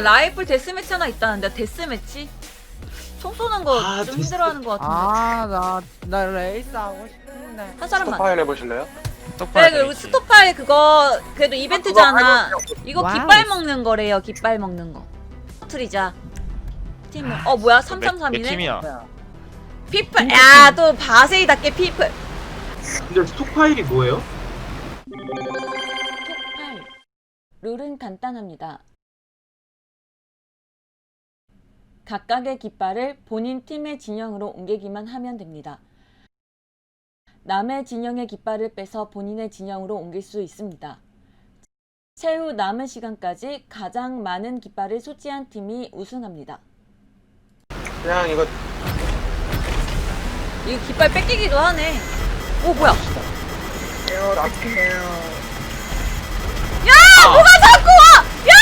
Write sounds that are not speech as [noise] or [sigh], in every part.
뭐야 라이플 데스매치 하나 있다는데 데스매치? 총 쏘는 거 좀 아, 데스- 힘들어하는 거 같은데 아, 나, 나 레이스 하고 싶은데. 한 사람만 스토파일 해보실래요? 그래 그리고 스토파일 그거 그래도 이벤트잖아 그거 이거 와우. 깃발 먹는 거래요 깃발 먹는 거 터트리자 팀을 어 뭐야 내, 내 333이네 팀이야. 뭐야? 피플 야 또 바세이답게 피플 근데 스토파일이 뭐예요? 톱8 룰은 간단합니다. 각각의 깃발을 본인 팀의 진영으로 옮기기만 하면 됩니다. 남의 진영의 깃발을 빼서 본인의 진영으로 옮길 수 있습니다. 최후 남은 시간까지 가장 많은 깃발을 소지한 팀이 우승합니다. 그냥 이거 이거 깃발 뺏기기도 하네. 오 뭐야? 어떡해요. 야 뭐가 자꾸 와! 야!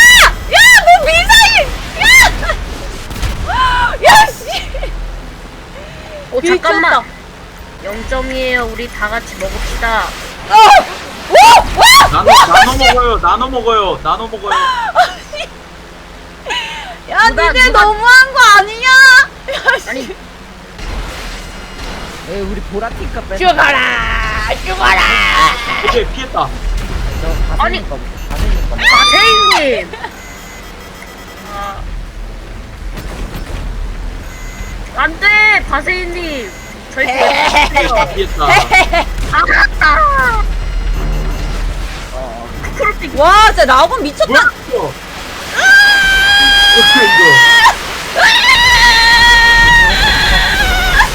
야! 뭐 미사일! 야! 야 씨! 어, 잠깐만. 0점이에요. 우리 다 같이 먹읍시다. 나눠 나눠 먹어요. 나눠 먹어요. 나눠 먹어요. [laughs] 야, 누가- 니네 누가- 너무한 거 아니야? [laughs] 야, 씨. 아니, 에 우리 보라티카 뺐어. 죽어라! 죽어라! 오케이 피했다. 저 아니. 거, 가세님 안 돼! 바세이님! 저희 보여주세요. 피했다. 아! 크로핑 와, 진짜 라곤 미쳤다! 뭐야 이거? 뭐야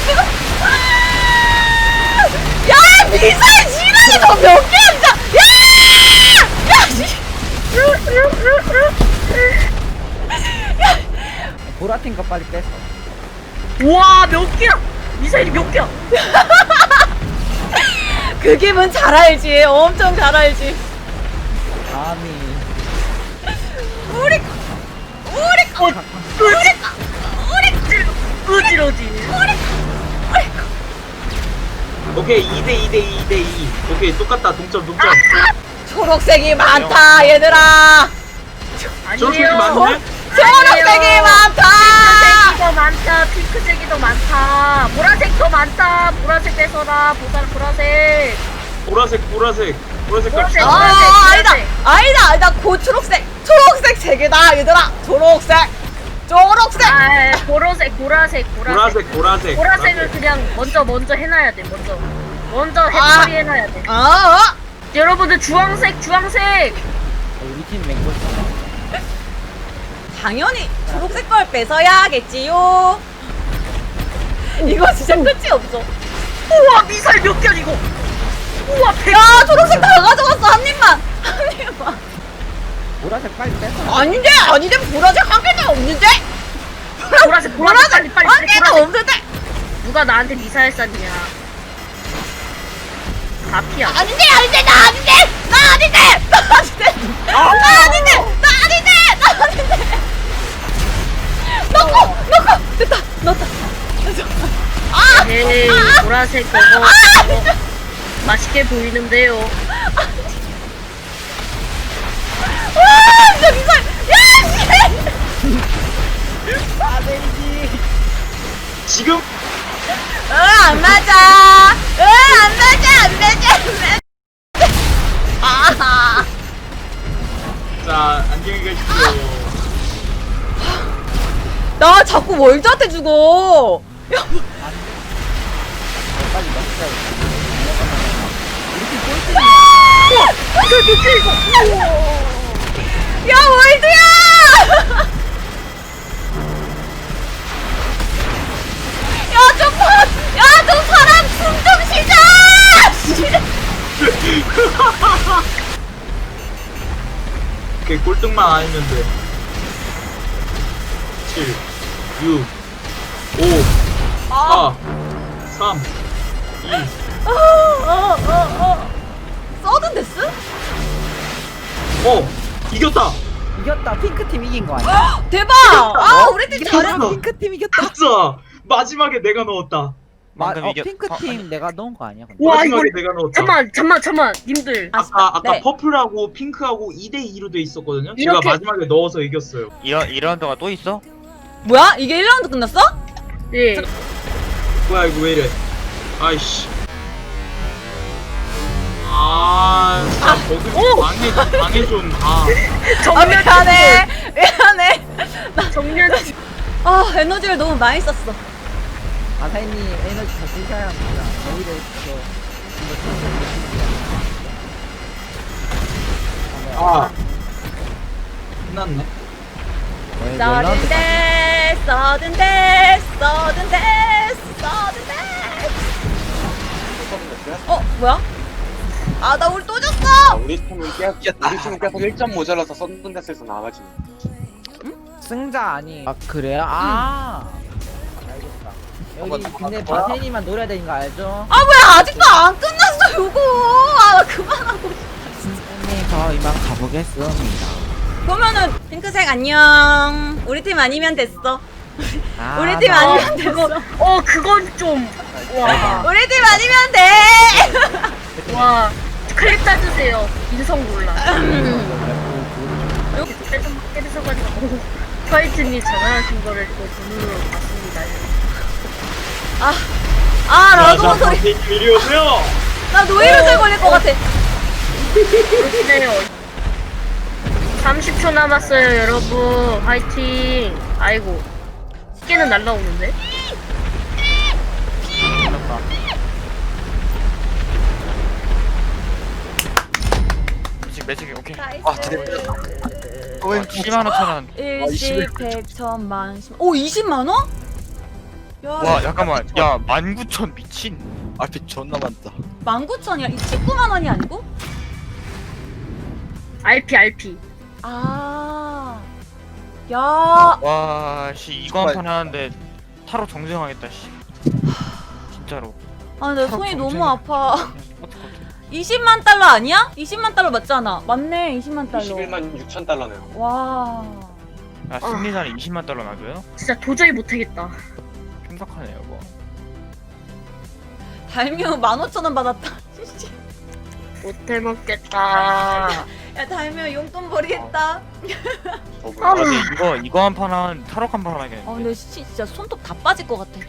이거? 야, 미사일 지랄이 너몇 개야, 진짜! 야! 야, 씨! 보라틴 거 빨리 뺐어. 우와, 몇 개야! 미사일이 몇 개야! [laughs] 그 기분 잘 알지. 엄청 잘 알지. 감히. 우리, 거, 우리, 거, 우리, 거, 우리, 거, 으지러지. 오케이 2대 2대 2대 2. 오케이 똑같다 동점 동점. 초록색이 많다, 얘들아! 아니에요. 초록색이 많다! 더 많다. 보라색 더 많다. 보라색 뺏어라. 보살 보라색. 보라색 보라색 보라색. 아, 아니다. 아니다, 아니다, 고 초록색, 초록색 세 개다, 얘들아. 초록색, 초록색. 아, 보라색, 보라색, 보라색. 보라색 보라색. 보라색을 그냥 먼저 먼저 해놔야 돼. 먼저. 먼저 아. 해처리 해놔야 돼. 아, 여러분들 주황색, 주황색. 어, 우리 팀 있어. 당연히 초록색 걸 뺏어야겠지요. 이거 진짜 끝이 없어. 우와, 미사일 몇 개야 이거. 우와, 백. 야, 초록색 다 가져갔어, 한 입만. 한 입만. 보라색 빨리 뺐어. 아닌데, 아닌데, 보라색 한 개도 없는데? 보라색, 보라색 빨리 빨리. 한 개도 보라색. 없는데? 누가 나한테 미사일 쐈냐? 가피야. 아닌데, 아닌데, 나 아닌데! 나 아닌데! 나 아닌데! 나 아닌데! 나 아닌데! 아! 에이, 보라색 저거, 저거 맛있게 보이는데요. 와! 진짜 미사일! 야! 씨! 아. 지금 어, 안 맞아! 어, 안 맞아! 안 맞아! 안 맞아! 아! 자 안녕히 가십시오. 나 자꾸 월드한테 죽어! 야, 뭐- 꼴등. 야, 월드야! 야, 좀 사, 야, 좀 사람 숨 좀 쉬자! 씨. 오케이 꼴등만 아니면 돼. 7 6 5 아, 4 3 2 어, 어, 어, 어. 서든 데스? 어 이겼다. 이겼다. 핑크 팀 이긴 거 아니야? 대박! 아, 우리 팀 잘했어. 핑크 팀 이겼다. 진짜 마지막에 내가 넣었다. 마, 방금 어, 이겨- 핑크 어, 팀 내가 넣은 거 아니야? 근데? 와 이거 마지막에 내가 넣었다. 잠만 잠만 잠만 님들 아, 아까 아까 네. 퍼플하고 핑크하고 2대 2로 돼 있었거든요. 이렇게- 제가 마지막에 넣어서 이겼어요. 이런 이런 동안 또 있어? 뭐야? 이게 1라운드 끝났어? 예 뭐야 이거 왜 이래? 아이씨. 아, 진짜 버그 망해 망해 좀. 아, 아 정면 미안해 미안해 정면 아 에너지를 너무 많이 썼어 아사님 에너지 다 쓰셔야 합니다. 이거 천천히 아. 끝났네. 써든데 써든데 써든데 어 뭐야? 아 나 우리 또 졌어 아, 우리 팀은 계속 우리 팀은 계속 1점 모자라서 썬던데스에서 나가지. 승자 아니. 아 그래요? 아. 알겠다. 여기 근데 바세님만 노려야 되는 거 알죠? 아 뭐야 아직도 안 끝났어 요거 아나 그만하고 선생님 저 이만 가보겠습니다. 그러면은 핑크색 안녕 우리 팀 아니면 됐어 아, 우리 팀 나- 아니면 됐어. 어 그건 좀와. 우리 팀 아니면 돼! [laughs] 와 클립 따주세요. 인성 논란 음. 이렇게 좀 깨르셔가지고 화이트님 전화하신 거를 또 눈으로 봤습니다. 아 라고 소리 이리 오세요. 나 노이로제 걸릴 것 같아. 그렇네요. 30초 남았어요 여러분. 화이팅. 아이고 깨는 날라오는데 매직 매직이 오케이. 아 드디어. 10만 5천 원. 일십 백 천만 십- 오 20만 원? 야, 와 잠깐만. 야 19,000 미친. 앞에 존나 많다. 19,000이야. 19만 원이 아니고? RP RP 아. 야. 와 씨 이거 한 판 하는데 타로 정정하겠다 씨. 진짜로. 아, 내 손이. 너무 아파. 어떡해. 20만 달러 아니야? 20만 달러 맞잖아. 맞네. 20만 달러. 21만 6천 달러네요. 와. 아 승리산에 20만 달러 놔줘요? 진짜 도저히 못하겠다 끔찍하네요 뭐. 달묘 15,000원 받았다. [laughs] 못 해 먹겠다 [laughs] 야, 달묘 용돈 버리겠다. 아, 아 근데 이거 이거 한 판한 타로 한판 하게. 아, 근데 시- 진짜 손톱 다 빠질 것 같아.